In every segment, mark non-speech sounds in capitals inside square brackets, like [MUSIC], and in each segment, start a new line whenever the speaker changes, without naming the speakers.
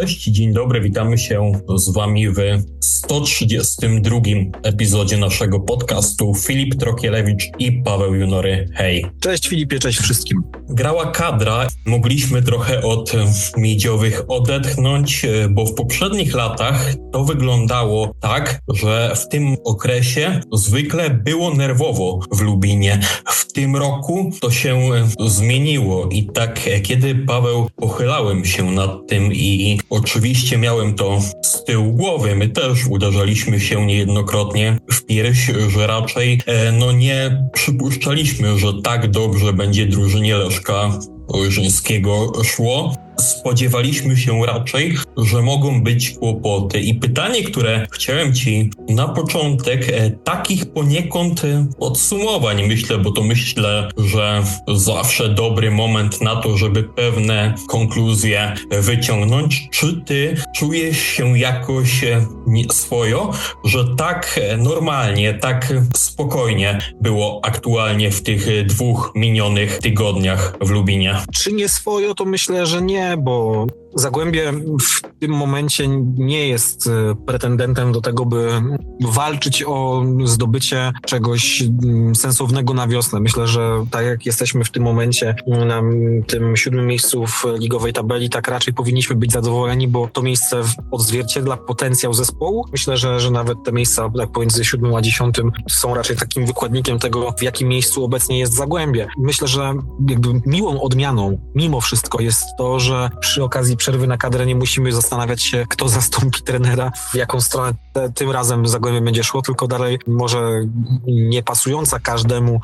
Cześć, dzień dobry, witamy się z Wami w 132 epizodzie naszego podcastu. Filip Trokielewicz i Paweł Junory. Hej.
Cześć Filipie, cześć wszystkim.
Grała kadra, mogliśmy trochę od miedziowych odetchnąć, bo w poprzednich latach to wyglądało tak, że w tym okresie zwykle było nerwowo w Lubinie. W tym roku to się zmieniło i tak kiedy Paweł pochylałem się nad tym i oczywiście miałem to z tyłu głowy. My też uderzaliśmy się niejednokrotnie w pierś, że raczej e, no nie przypuszczaliśmy, że tak dobrze będzie drużynie Leszka Ojrzyńskiego szło spodziewaliśmy się raczej, że mogą być kłopoty. I pytanie, które chciałem Ci na początek, e, takich poniekąd e, podsumowań myślę, bo to myślę, że zawsze dobry moment na to, żeby pewne konkluzje wyciągnąć. Czy Ty czujesz się jakoś e, swojo, że tak normalnie, tak spokojnie było aktualnie w tych dwóch minionych tygodniach w Lubinie?
Czy nie swojo, to myślę, że nie bo Zagłębie w tym momencie nie jest e, pretendentem do tego, by walczyć o zdobycie czegoś mm, sensownego na wiosnę. Myślę, że tak jak jesteśmy w tym momencie na tym siódmym miejscu w ligowej tabeli, tak raczej powinniśmy być zadowoleni, bo to miejsce odzwierciedla potencjał zespołu. Myślę, że, że nawet te miejsca tak pomiędzy siódmym a dziesiątym są raczej takim wykładnikiem tego, w jakim miejscu obecnie jest Zagłębie. Myślę, że jakby miłą odmianą mimo wszystko jest to, że przy okazji przerwy na kadrę nie musimy zastanawiać się, kto zastąpi trenera, w jaką stronę tym razem Zagłębie będzie szło, tylko dalej może nie pasująca każdemu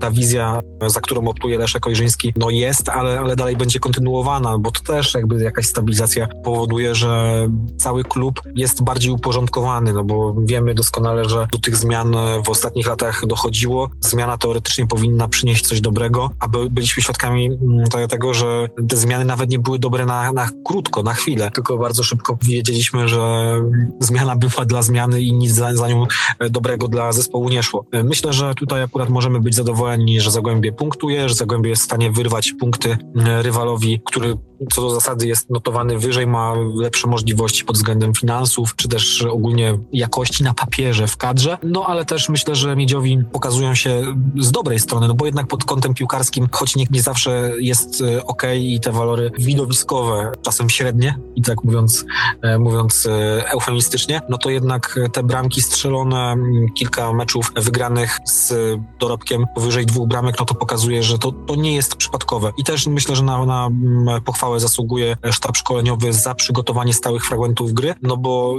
ta wizja, za którą optuje Leszek Ojrzyński, no jest, ale, ale dalej będzie kontynuowana, bo to też jakby jakaś stabilizacja powoduje, że cały klub jest bardziej uporządkowany, no bo wiemy doskonale, że do tych zmian w ostatnich latach dochodziło. Zmiana teoretycznie powinna przynieść coś dobrego, a byliśmy świadkami mm, tego, że te zmiany nawet nie były dobre na, na krótko, na chwilę, tylko bardzo szybko wiedzieliśmy, że zmiana była dla zmiany i nic za, za nią dobrego dla zespołu nie szło. Myślę, że tutaj akurat możemy być zadowoleni, że Zagłębie punktuje, że Zagłębie jest w stanie wyrwać punkty rywalowi, który co do zasady jest notowany wyżej, ma lepsze możliwości pod względem finansów, czy też ogólnie jakości na papierze w kadrze. No ale też myślę, że Miedziowi pokazują się z dobrej strony, no bo jednak pod kątem piłkarskim, choć nie, nie zawsze jest e, ok i te walory widowiskowe, czasem średnie, i tak mówiąc, e, mówiąc e, eufemistycznie, no to jednak te bramki strzelone, kilka meczów wygranych z dorobkiem powyżej dwóch bramek, no to pokazuje, że to, to nie jest przypadkowe. I też myślę, że na, na pochwałę zasługuje sztab szkoleniowy za przygotowanie stałych fragmentów gry, no bo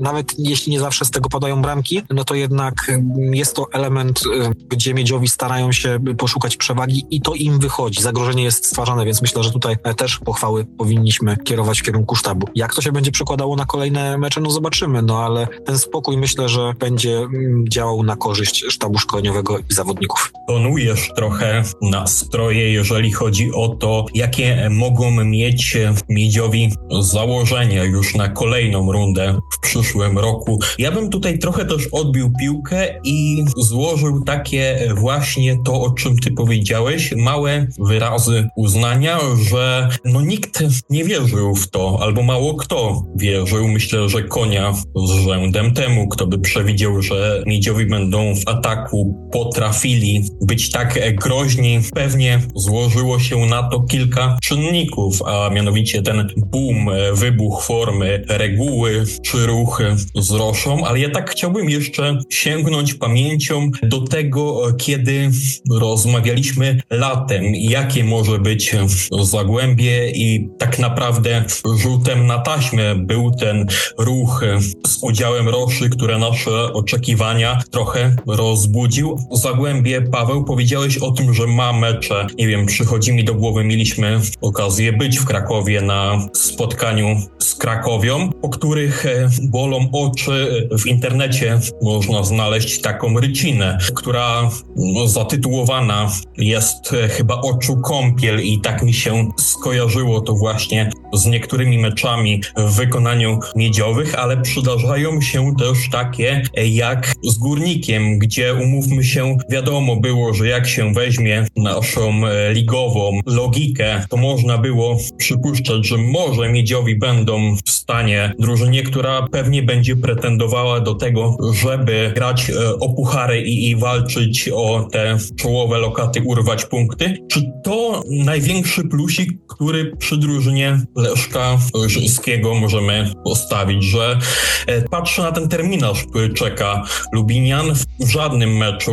nawet jeśli nie zawsze z tego padają bramki, no to jednak jest to element, y, gdzie miedziowi starają się poszukać przewagi i to im wychodzi. Zagrożenie jest stwarzane, więc myślę, że tutaj też pochwały powinniśmy kierować w kierunku sztabu. Jak to się będzie przekładało na kolejne mecze, no zobaczymy, no ale ten spokój myślę, że będzie mm, działał na korzyść sztabu szkoleniowego i zawodników.
Tonujesz trochę nastroje, jeżeli chodzi o to, jakie mogą mieć Miedziowi założenia już na kolejną rundę w przyszłym roku. Ja bym tutaj trochę też odbił piłkę i złożył takie właśnie to, o czym ty powiedziałeś, małe wyrazy uznania, że no nikt nie wierzył w to, albo mało kto wierzył. Myślę, że konia z rzędem temu, kto by przewidział, że Miedziowi będą w ataku potrafili być tak groźni. Pewnie złożyło się na to kilka czynników, a mianowicie ten boom, e, wybuch formy, reguły czy ruchy z Roszą, ale ja tak chciałbym jeszcze sięgnąć pamięcią do tego, kiedy rozmawialiśmy latem, jakie może być zagłębie i tak naprawdę rzutem na taśmę był ten ruch z udziałem Roszy, które nasze oczekiwania trochę rozbudził. Zagłębie, Paweł, powiedziałeś o tym, że ma mecze, nie wiem, przychodzi mi do głowy, mieliśmy okazję być w Krakowie na spotkaniu z Krakowią, po których e, bolą oczy. W internecie można znaleźć taką rycinę, która no, zatytułowana jest e, chyba Oczu Kąpiel i tak mi się skojarzyło to właśnie z niektórymi meczami w wykonaniu miedziowych, ale przydarzają się też takie e, jak z Górnikiem, gdzie umówmy się, wiadomo było, że jak się weźmie naszą ligową logikę, to można było przypuszczać, że może miedziowi będą w stanie drużynie, która pewnie będzie pretendowała do tego, żeby grać e, o puchary i, i walczyć o te czołowe lokaty, urwać punkty. Czy to największy plusik, który przy drużynie Leszka Żyńskiego możemy postawić, że e, patrzę na ten terminarz, który czeka Lubinian. W żadnym meczu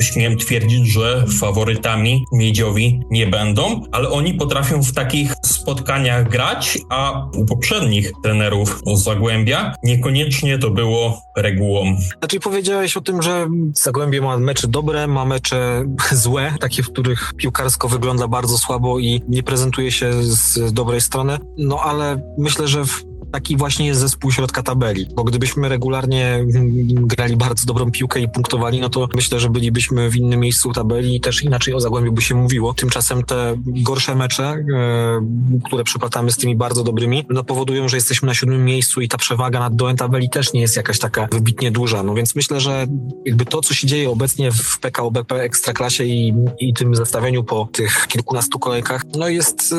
śmiem twierdzić, że faworytami miedziowi nie będą, ale oni potrafią w takich spotkaniach grać, a u poprzednich trenerów Zagłębia niekoniecznie to było regułą.
Znaczy powiedziałeś o tym, że Zagłębie ma mecze dobre, ma mecze [LAUGHS] złe, takie, w których piłkarsko wygląda bardzo słabo i nie prezentuje się z dobrej strony. No ale myślę, że w taki właśnie jest zespół środka tabeli, bo gdybyśmy regularnie mm, grali bardzo dobrą piłkę i punktowali, no to myślę, że bylibyśmy w innym miejscu tabeli i też inaczej o Zagłębiu by się mówiło. Tymczasem te gorsze mecze, e, które przeplatamy z tymi bardzo dobrymi, no powodują, że jesteśmy na siódmym miejscu i ta przewaga nad dołem tabeli też nie jest jakaś taka wybitnie duża. No więc myślę, że jakby to, co się dzieje obecnie w PKO BP Ekstraklasie i, i tym zestawieniu po tych kilkunastu kolejkach, no jest e,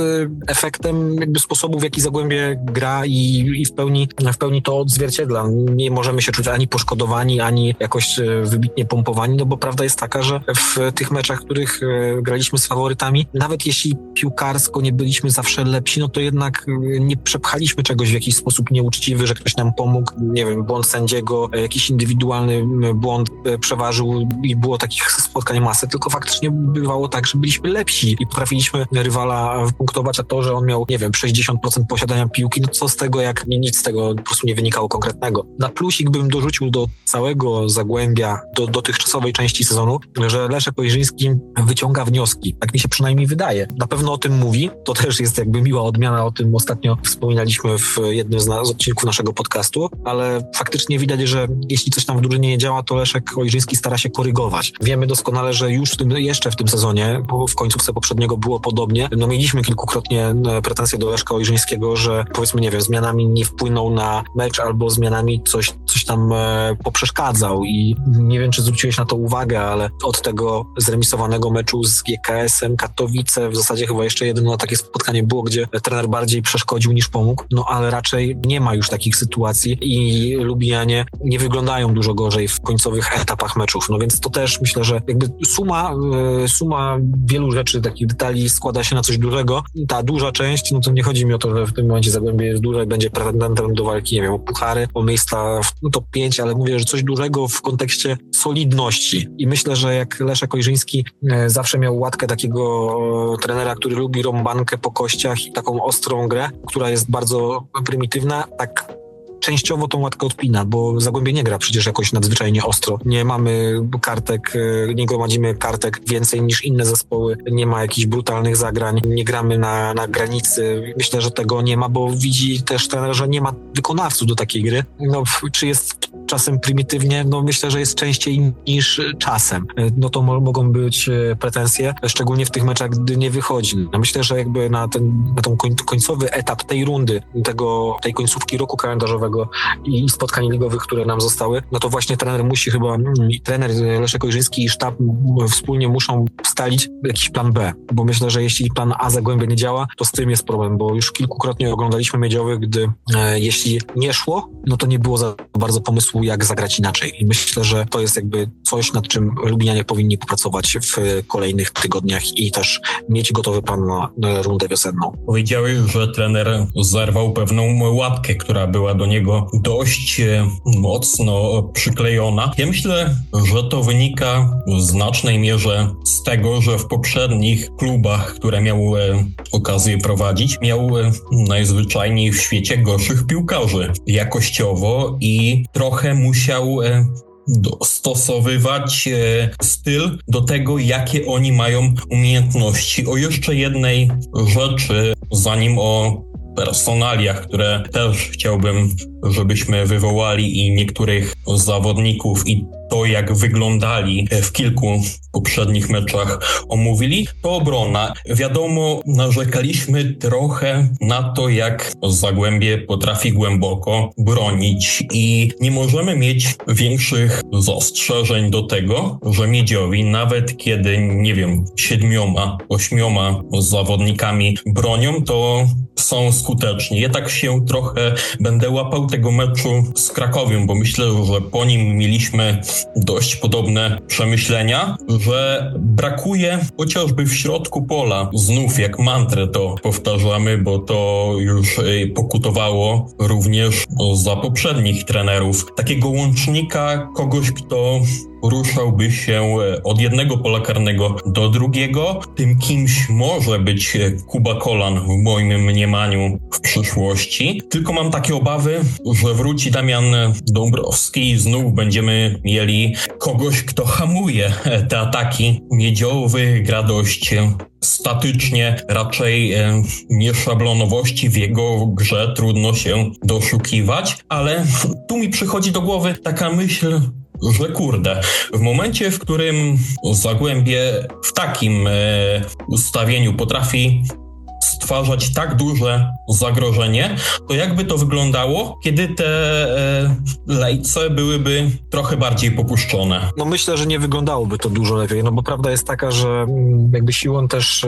efektem jakby sposobu, w jaki Zagłębie gra i, i w pełni, w pełni to odzwierciedla. Nie możemy się czuć ani poszkodowani, ani jakoś e, wybitnie pompowani, no bo prawda jest taka, że w tych meczach, w których e, graliśmy z faworytami, nawet jeśli piłkarsko nie byliśmy zawsze lepsi, no to jednak e, nie przepchaliśmy czegoś w jakiś sposób nieuczciwy, że ktoś nam pomógł, nie wiem, błąd sędziego, jakiś indywidualny błąd przeważył i było takich spotkań masę, tylko faktycznie bywało tak, że byliśmy lepsi i potrafiliśmy rywala punktować, a to, że on miał, nie wiem, 60% posiadania piłki, no co z tego, jak nie- nic z tego po prostu nie wynikało konkretnego. Na plusik bym dorzucił do całego Zagłębia, do dotychczasowej części sezonu, że Leszek Ojrzyński wyciąga wnioski. Tak mi się przynajmniej wydaje. Na pewno o tym mówi. To też jest jakby miła odmiana, o tym ostatnio wspominaliśmy w jednym z, na- z odcinków naszego podcastu, ale faktycznie widać, że jeśli coś tam w drużynie nie działa, to Leszek Ojrzyński stara się korygować. Wiemy doskonale, że już w tym, jeszcze w tym sezonie, bo w końcówce poprzedniego było podobnie, no mieliśmy kilkukrotnie e, pretensje do Leszka Ojrzyńskiego, że powiedzmy, nie wiem, zmianami nie wpłynął na mecz albo zmianami coś, coś tam e, poprzeszkadzał. I nie wiem, czy zwróciłeś na to uwagę, ale od tego zremisowanego meczu z GKS-em Katowice w zasadzie chyba jeszcze jedno takie spotkanie było, gdzie trener bardziej przeszkodził niż pomógł, no ale raczej nie ma już takich sytuacji i Lubianie nie wyglądają dużo gorzej w końcowych etapach meczów, no więc to też myślę, że jakby suma, e, suma wielu rzeczy, takich detali składa się na coś dużego. Ta duża część, no to nie chodzi mi o to, że w tym momencie Zagłębie jest duże i będzie pretendentem do walki, nie wiem, o puchary, o miejsca w top 5, ale mówię, że coś dużego w kontekście solidności. I myślę, że jak Leszek Ojrzyński e, zawsze miał łatkę takiego e, trenera, który lubi rąbankę po kościach i taką ostrą grę, która jest bardzo prymitywna, tak częściowo tą łatkę odpina, bo Zagłębie nie gra przecież jakoś nadzwyczajnie ostro. Nie mamy kartek, e, nie gromadzimy kartek więcej niż inne zespoły, nie ma jakichś brutalnych zagrań, nie gramy na, na granicy. Myślę, że tego nie ma, bo widzi też trener, że nie ma wykonawców do takiej gry. No, czy jest czasem prymitywnie? No myślę, że jest częściej niż czasem. E, No to mo- mogą być e, pretensje, szczególnie w tych meczach, gdy nie wychodzi. No myślę, że jakby na ten na tą koń, końcowy etap tej rundy, tego, tej końcówki roku kalendarzowego i spotkań ligowych, które nam zostały, no to właśnie trener musi chyba, mm, trener Leszek Ojrzyński i sztab mm, wspólnie muszą ustalić jakiś plan B, bo myślę, że jeśli plan A Zagłębia nie działa, to z tym jest problem, bo już kilkukrotnie oglądaliśmy Miedziowych, gdy e, jeśli nie szło, no to nie było za bardzo pomysłu, jak zagrać inaczej. I myślę, że to jest jakby coś, nad czym Lublinianie powinni popracować w kolejnych tygodniach i też mieć gotowy plan na rundę wiosenną.
Powiedziałeś, że trener zerwał pewną łapkę, która była do niego dość e, mocno przyklejona. Ja myślę, że to wynika w znacznej mierze z tego, że w poprzednich klubach, które miał e, okazję prowadzić, miał e, najzwyczajniej w świecie gorszych piłkarzy jakościowo i trochę musiał dostosowywać styl do tego, jakie oni mają umiejętności. O jeszcze jednej rzeczy, zanim o personaliach, które też chciałbym, żebyśmy wywołali i niektórych zawodników i to, jak wyglądali w kilku poprzednich meczach omówili, to obrona. Wiadomo, narzekaliśmy trochę na to, jak Zagłębie potrafi głęboko bronić i nie możemy mieć większych zastrzeżeń do tego, że Miedziowi, nawet kiedy, nie wiem, siedmioma, ośmioma zawodnikami bronią, to są skuteczni. Ja tak się trochę będę łapał tego meczu z Krakowią, bo myślę, że po nim mieliśmy dość podobne przemyślenia, że brakuje chociażby w środku pola, znów jak mantrę to powtarzamy, bo to już y, pokutowało również za poprzednich trenerów, takiego łącznika, kogoś, kto ruszałby się e, od jednego pola karnego do drugiego. Tym kimś może być e, Kuba Kolan w moim mniemaniu w przyszłości. Tylko mam takie obawy, że wróci Damian Dąbrowski i znów będziemy mieli kogoś, kto hamuje e, te ataki. Miedziowy gra dość statycznie, raczej nieszablonowości w jego grze trudno się doszukiwać, ale tu mi przychodzi do głowy taka myśl, że kurde, w momencie, w którym Zagłębie w takim e, ustawieniu potrafi stwarzać tak duże zagrożenie, to jakby to wyglądało, kiedy te e, lejce byłyby trochę bardziej popuszczone?
No myślę, że nie wyglądałoby to dużo lepiej, no bo prawda jest taka, że mm, jakby siłą też e,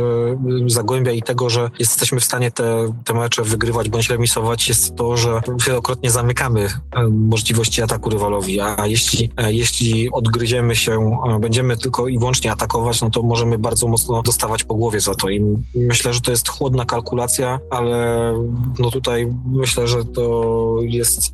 Zagłębia i tego, że jesteśmy w stanie te, te mecze wygrywać bądź remisować jest to, że wielokrotnie zamykamy e, możliwości ataku rywalowi, a jeśli, e, jeśli odgryziemy się, będziemy tylko i wyłącznie atakować, no to możemy bardzo mocno dostawać po głowie za to i myślę, że to jest chłodna kalkulacja, ale no tutaj myślę, że to jest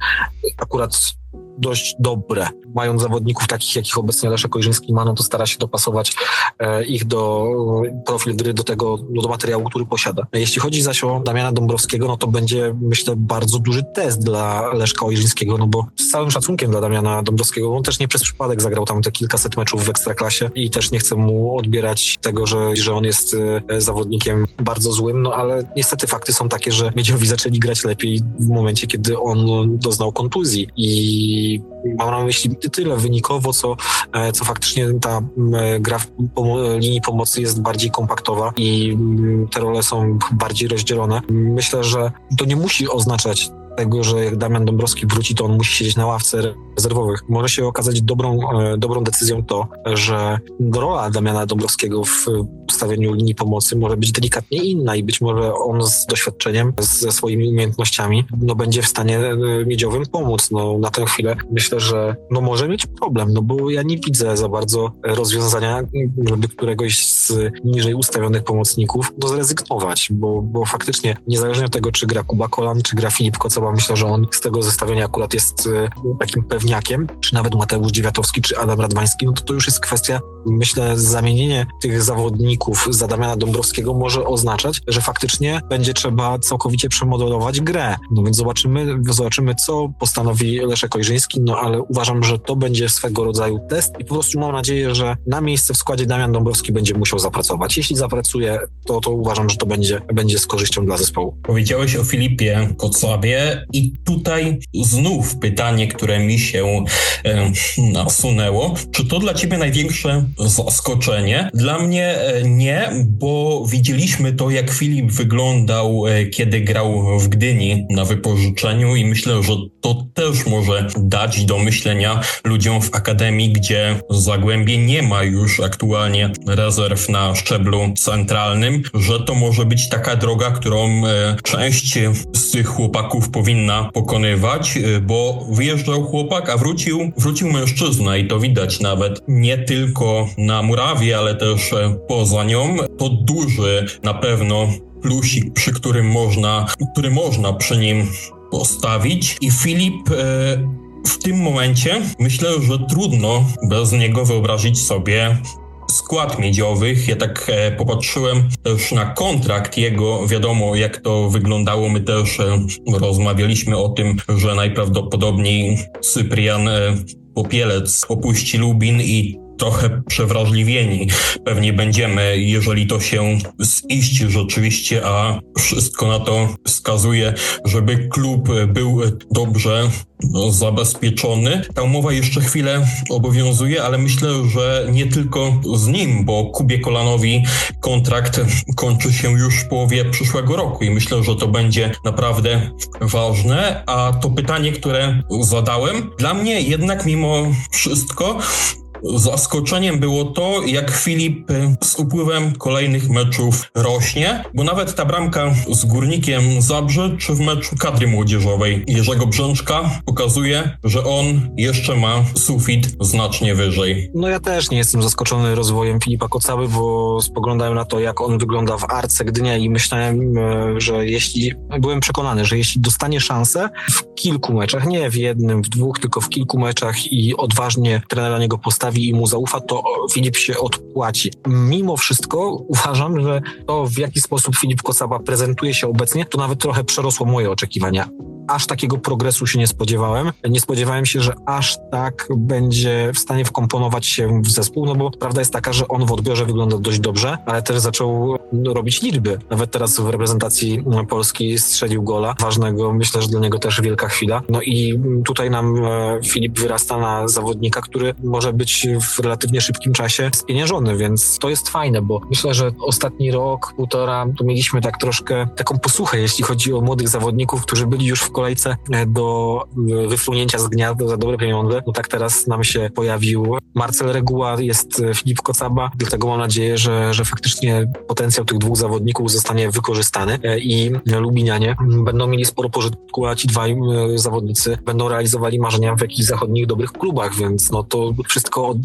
akurat dość dobre. Mając zawodników takich, jakich obecnie Leszek Ojrzyński ma, no to stara się dopasować e, ich do e, profil gry, do tego, no, do materiału, który posiada. Jeśli chodzi zaś o Damiana Dąbrowskiego, no to będzie, myślę, bardzo duży test dla Leszka Ojrzyńskiego, no bo z całym szacunkiem dla Damiana Dąbrowskiego, on też nie przez przypadek zagrał tam te kilkaset meczów w Ekstraklasie i też nie chcę mu odbierać tego, że, że on jest e, zawodnikiem bardzo złym, no ale niestety fakty są takie, że Miedziowi zaczęli grać lepiej w momencie, kiedy on doznał kontuzji i mam na myśli tyle wynikowo, co, e, co faktycznie ta gra w linii pomocy jest bardziej kompaktowa i te role są bardziej rozdzielone. Myślę, że to nie musi oznaczać tego, że jak Damian Dąbrowski wróci, to on musi siedzieć na ławce rezerwowych. Może się okazać dobrą, e, dobrą decyzją to, że rola Damiana Dąbrowskiego w ustawieniu linii pomocy może być delikatnie inna i być może on z doświadczeniem, ze swoimi umiejętnościami, no będzie w stanie e, miedziowym pomóc. No, na tę chwilę myślę, że no może mieć problem, no bo ja nie widzę za bardzo rozwiązania, żeby któregoś z niżej ustawionych pomocników no, zrezygnować, bo, bo faktycznie niezależnie od tego, czy gra Kuba Kolan, czy gra Filip Kocoba, myślę, że on z tego zestawienia akurat jest e, takim pewniakiem, czy nawet Mateusz Dziewiatowski, czy Adam Radwański, no to to już jest kwestia, myślę, zamienienie tych zawodników za Damiana Dąbrowskiego może oznaczać, że faktycznie będzie trzeba całkowicie przemodelować grę. No więc zobaczymy, zobaczymy co postanowi Leszek Ojrzyński, no ale uważam, że to będzie swego rodzaju test i po prostu mam nadzieję, że na miejsce w składzie Damian Dąbrowski będzie musiał zapracować. Jeśli zapracuje, to, to uważam, że to będzie, będzie z korzyścią dla zespołu.
Powiedziałeś o Filipie I tutaj znów pytanie, które mi się e, nasunęło. Czy to dla ciebie największe zaskoczenie? Dla mnie e, nie, bo widzieliśmy to, jak Filip wyglądał, e, kiedy grał w Gdyni na wypożyczeniu i myślę, że to też może dać do myślenia ludziom w Akademii, gdzie Zagłębie nie ma już aktualnie rezerw na szczeblu centralnym, że to może być taka droga, którą e, część z tych chłopaków powinna pokonywać, e, bo wyjeżdżał chłopak, a wrócił, wrócił mężczyzna i to widać nawet nie tylko na murawie, ale też e, poza nią. To duży na pewno plusik, przy którym można, który można przy nim postawić i Filip e, w tym momencie myślę, że trudno bez niego wyobrazić sobie skład miedziowych. Ja tak e, popatrzyłem też na kontrakt jego. Wiadomo, jak to wyglądało. My też e, rozmawialiśmy o tym, że najprawdopodobniej Cyprian e, Popielec opuści Lubin i trochę przewrażliwieni. Pewnie będziemy, jeżeli to się ziści rzeczywiście, a wszystko na to wskazuje, żeby klub był dobrze no, zabezpieczony. Ta umowa jeszcze chwilę obowiązuje, ale myślę, że nie tylko z nim, bo Kubie Kolanowi kontrakt kończy się już w połowie przyszłego roku i myślę, że to będzie naprawdę ważne. A to pytanie, które zadałem, dla mnie jednak mimo wszystko Zaskoczeniem było to, jak Filip z upływem kolejnych meczów rośnie, bo nawet ta bramka z Górnikiem Zabrze, czy w meczu kadry młodzieżowej Jerzego Brzęczka pokazuje, że on jeszcze ma sufit znacznie wyżej.
No ja też nie jestem zaskoczony rozwojem Filipa Kocały, bo spoglądałem na to, jak on wygląda w Arce Gdynia i myślałem, e, że jeśli, byłem przekonany, że jeśli dostanie szansę w kilku meczach, nie w jednym, w dwóch, tylko w kilku meczach i odważnie trener na niego postawi, postawi i mu zaufa, to Filip się odpłaci. Mimo wszystko uważam, że to w jaki sposób Filip Kosaba prezentuje się obecnie, to nawet trochę przerosło moje oczekiwania aż takiego progresu się nie spodziewałem. Nie spodziewałem się, że aż tak będzie w stanie wkomponować się w zespół, no bo prawda jest taka, że on w odbiorze wygląda dość dobrze, ale też zaczął robić liczby. Nawet teraz w reprezentacji Polski strzelił gola ważnego. Myślę, że dla niego też wielka chwila. No i tutaj nam e, Filip wyrasta na zawodnika, który może być w relatywnie szybkim czasie spieniężony, więc to jest fajne, bo myślę, że ostatni rok, półtora, to mieliśmy tak troszkę taką posłuchę, jeśli chodzi o młodych zawodników, którzy byli już w kolejce e, do e, wyflunięcia z gniazda za dobre pieniądze. No tak teraz nam się pojawił Marcel Reguła, jest e, Filip Kocaba, dlatego mam nadzieję, że, że faktycznie potencjał tych dwóch zawodników zostanie wykorzystany i Lubinianie będą mieli sporo pożytku, a ci dwaj zawodnicy będą realizowali marzenia w jakichś zachodnich dobrych klubach, więc no to wszystko od,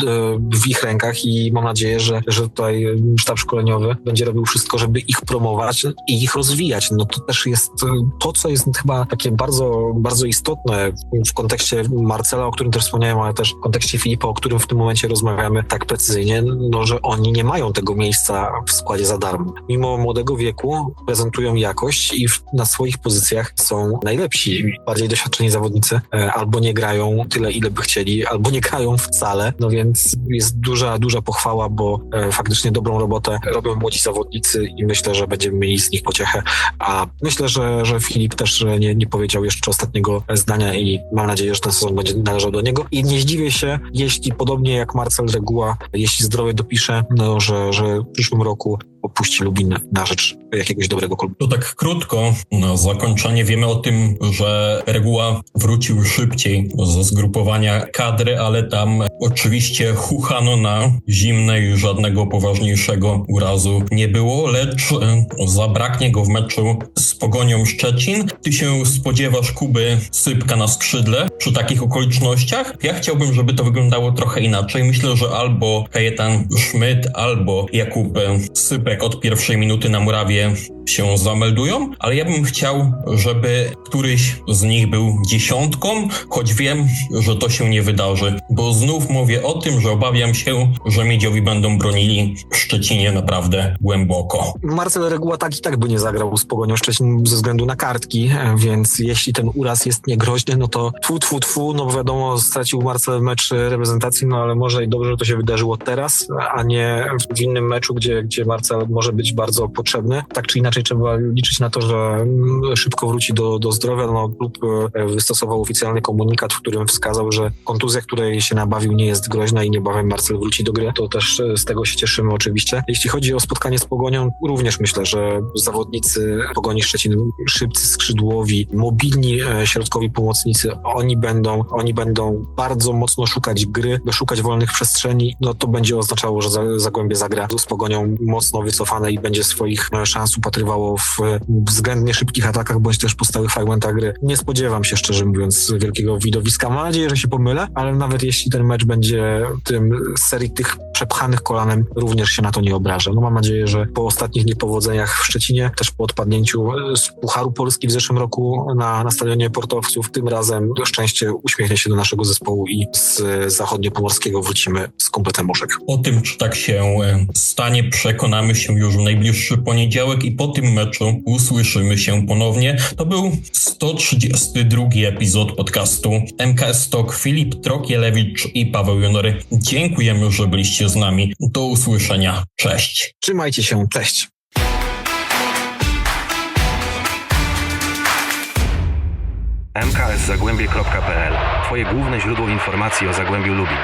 w ich rękach i mam nadzieję, że, że tutaj sztab szkoleniowy będzie robił wszystko, żeby ich promować i ich rozwijać. No to też jest to, co jest chyba takie bardzo, bardzo istotne w kontekście Marcela, o którym też wspomniałem, ale też w kontekście Filipa, o którym w tym momencie rozmawiamy tak precyzyjnie, no, że oni nie mają tego miejsca w składzie za darmo. Mimo młodego wieku prezentują jakość i w, na swoich pozycjach są najlepsi. Bardziej doświadczeni zawodnicy e, albo nie grają tyle, ile by chcieli, albo nie grają wcale. No więc jest duża, duża pochwała, bo e, faktycznie dobrą robotę robią młodzi zawodnicy i myślę, że będziemy mieli z nich pociechę. A myślę, że, że Filip też nie, nie powiedział powiedział jeszcze ostatniego zdania i mam nadzieję, że ten sezon będzie należał do niego. I nie zdziwię się, jeśli podobnie jak Marcel Reguła, jeśli zdrowie dopisze, no, że, że w przyszłym roku opuści Lubin na rzecz jakiegoś dobrego klubu.
To tak krótko, na zakończenie wiemy o tym, że Reguła wrócił szybciej ze zgrupowania kadry, ale tam oczywiście chuchano na zimne i żadnego poważniejszego urazu nie było, lecz e, zabraknie go w meczu z Pogonią Szczecin. Ty się spodziewasz Kuby Sypka na skrzydle przy takich okolicznościach? Ja chciałbym, żeby to wyglądało trochę inaczej. Myślę, że albo Kajetan Schmidt, albo Jakub Sypek od pierwszej minuty na murawie się zameldują, ale ja bym chciał, żeby któryś z nich był dziesiątką, choć wiem, że to się nie wydarzy, bo znów mówię o tym, że obawiam się, że Miedziowi będą bronili w Szczecinie naprawdę głęboko.
Marcel Reguła tak i tak by nie zagrał z Pogonią Szczecin ze względu na kartki, więc jeśli ten uraz jest niegroźny, no to tfu, tfu, tfu, no wiadomo, stracił Marcel mecz reprezentacji, no ale może i dobrze, że to się wydarzyło teraz, a nie w innym meczu, gdzie, gdzie Marcel może być bardzo potrzebny. Tak czy inaczej inaczej trzeba liczyć na to, że mm, szybko wróci do, do zdrowia. No, klub e, wystosował oficjalny komunikat, w którym wskazał, że kontuzja, której się nabawił, nie jest groźna i niebawem Marcel wróci do gry. To też e, z tego się cieszymy oczywiście. Jeśli chodzi o spotkanie z Pogonią, również myślę, że zawodnicy Pogoni Szczecin, szybcy skrzydłowi, mobilni e, środkowi pomocnicy, oni będą, oni będą bardzo mocno szukać gry, szukać wolnych przestrzeni. No to będzie oznaczało, że Zagłębie zagra z Pogonią mocno wycofane i będzie swoich szans upatrywać w względnie szybkich atakach, bądź też po stałych fragmentach gry. Nie spodziewam się, szczerze mówiąc, wielkiego widowiska. Mam nadzieję, że się pomylę, ale nawet jeśli ten mecz będzie tym serii tych przepchanych kolanem, również się na to nie obrażę. No mam nadzieję, że po ostatnich niepowodzeniach w Szczecinie, też po odpadnięciu z Pucharu Polski w zeszłym roku na, na stadionie portowców, tym razem szczęście uśmiechnie się do naszego zespołu i z zachodniopomorskiego wrócimy z kompletem muszek.
O tym, czy tak się e, stanie, przekonamy się już w najbliższy poniedziałek i po tym meczu usłyszymy się ponownie. To był 132 epizod podcastu MKS Talk. Filip Trokielewicz i Paweł Junory. Dziękujemy, że byliście z nami. Do usłyszenia. Cześć.
Trzymajcie się, cześć.
mkszagłębie.pl Twoje główne źródło informacji o Zagłębiu Lubin.